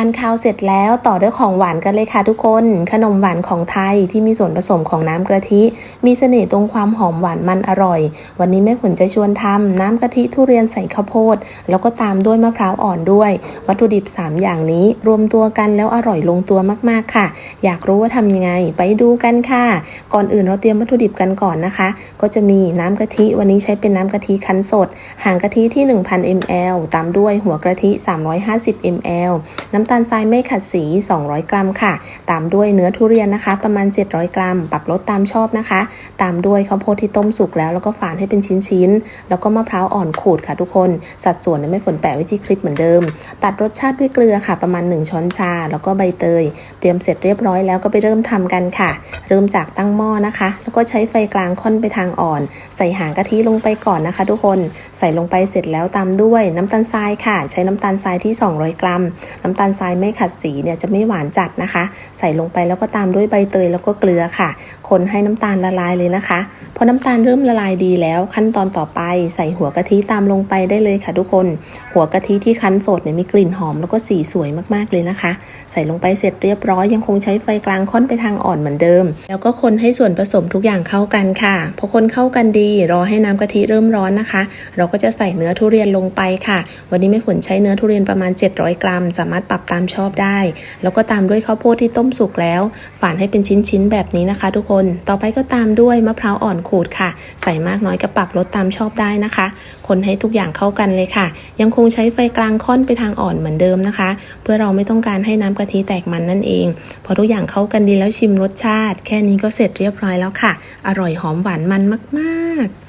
านข้าวเสร็จแล้วต่อด้วยของหวานกันเลยค่ะทุกคน ขนมหวานของไทยที่มีส่วนผสมของน้ำกะทิ มีเสน่ห์ตรงความหอมหวานมันอร่อย วันนี้แม่ฝนจะชวนทำน้ำกะทิทุเรียนใส่ข้าวโพด แล้วก็ตามด้วยมะพร้าวอ่อนด้วย วัตถุดิบ 3 อย่างนี้ รวมตัวกันแล้วอร่อยลงตัวมากๆค่ะ อยากรู้ว่าทำยังไงไปดูกันค่ะ ก่อนอื่นเราเตรียมวัตถุดิบกันก่อนนะคะ ก็จะมีน้ำกะทิวันนี้ใช้เป็นน้ำกะทิคั้นสด หางกะทิที่ 1,000 ml ตามด้วยหัวกะทิ 350 ml น้ำำตาลทรายไม่ขัดสี 200 กรัมค่ะ ตามด้วยเนื้อทุเรียนนะคะ ประมาณ 700 กรัม ปรับลดตามชอบนะคะ ตามด้วยข้าวโพดที่ต้มสุกแล้วแล้วก็ฝานให้เป็นชิ้นๆ แล้วก็มะพร้าวอ่อนขูดค่ะทุกคน สัดส่วนเนี่ยไม่ฝนแปะไว้ที่คลิปเหมือนเดิม ตัดรสชาติด้วยเกลือค่ะ ประมาณ 1 ช้อนชา แล้วก็ใบเตย เตรียมเสร็จเรียบร้อยแล้วก็ไปเริ่มทำกันค่ะ เริ่มจากตั้งหม้อนะคะ แล้วก็ใช้ไฟกลางค่อนไปทางอ่อน ใส่หางกะทิลงไปก่อนนะคะ ทุกคน ใส่ลงไปเสร็จแล้วตามด้วยน้ำตาลทรายค่ะ ใช้น้ำตาลทรายที่ 200 กรัม น้ำตาลทรายไม่ขัดสีเนี่ยจะไม่หวานจัดนะคะ ใส่ลงไปแล้วก็ตามด้วยใบเตยแล้วก็เกลือค่ะ คนให้น้ำตาลละลายเลยนะคะ พอน้ำตาลเริ่มละลายดีแล้ว ขั้นตอนต่อไปใส่หัวกะทิตามลงไปได้เลยค่ะทุกคน หัวกะทิที่คั้นสดเนี่ยมีกลิ่นหอมแล้วก็สีสวยมากๆเลยนะคะ ใส่ลงไปเสร็จเรียบร้อยยังคงใช้ไฟกลางค่อนไปทางอ่อนเหมือนเดิม แล้วก็คนให้ส่วนผสมทุกอย่างเข้ากันค่ะพอคนเข้ากันดีรอให้น้ำกะทิเริ่มร้อนนะคะ เราก็จะใส่เนื้อทุเรียนลงไปค่ะ วันนี้แม่ฝนใช้เนื้อทุเรียนประมาณ 700 กรัม สามารถปรับตามชอบได้ แล้วก็ตามด้วยข้าวโพดที่ต้มสุกแล้ว ฝานให้เป็นชิ้นๆ แบบนี้นะคะ ทุกคน ต่อไปก็ตามด้วยมะพร้าวอ่อนขูดค่ะ ใส่มากน้อยก็ปรับลดตามชอบได้นะคะ คนให้ทุกอย่างเข้ากันเลยค่ะ ยังคงใช้ไฟกลางค่อนไปทางอ่อนเหมือนเดิมนะคะ เพื่อเราไม่ต้องการให้น้ำกะทิแตกมันนั่นเอง พอทุกอย่างเข้ากันดีแล้วชิมรสชาติ แค่นี้ก็เสร็จเรียบร้อยแล้วค่ะ อร่อยหอมหวานมันมาก ๆ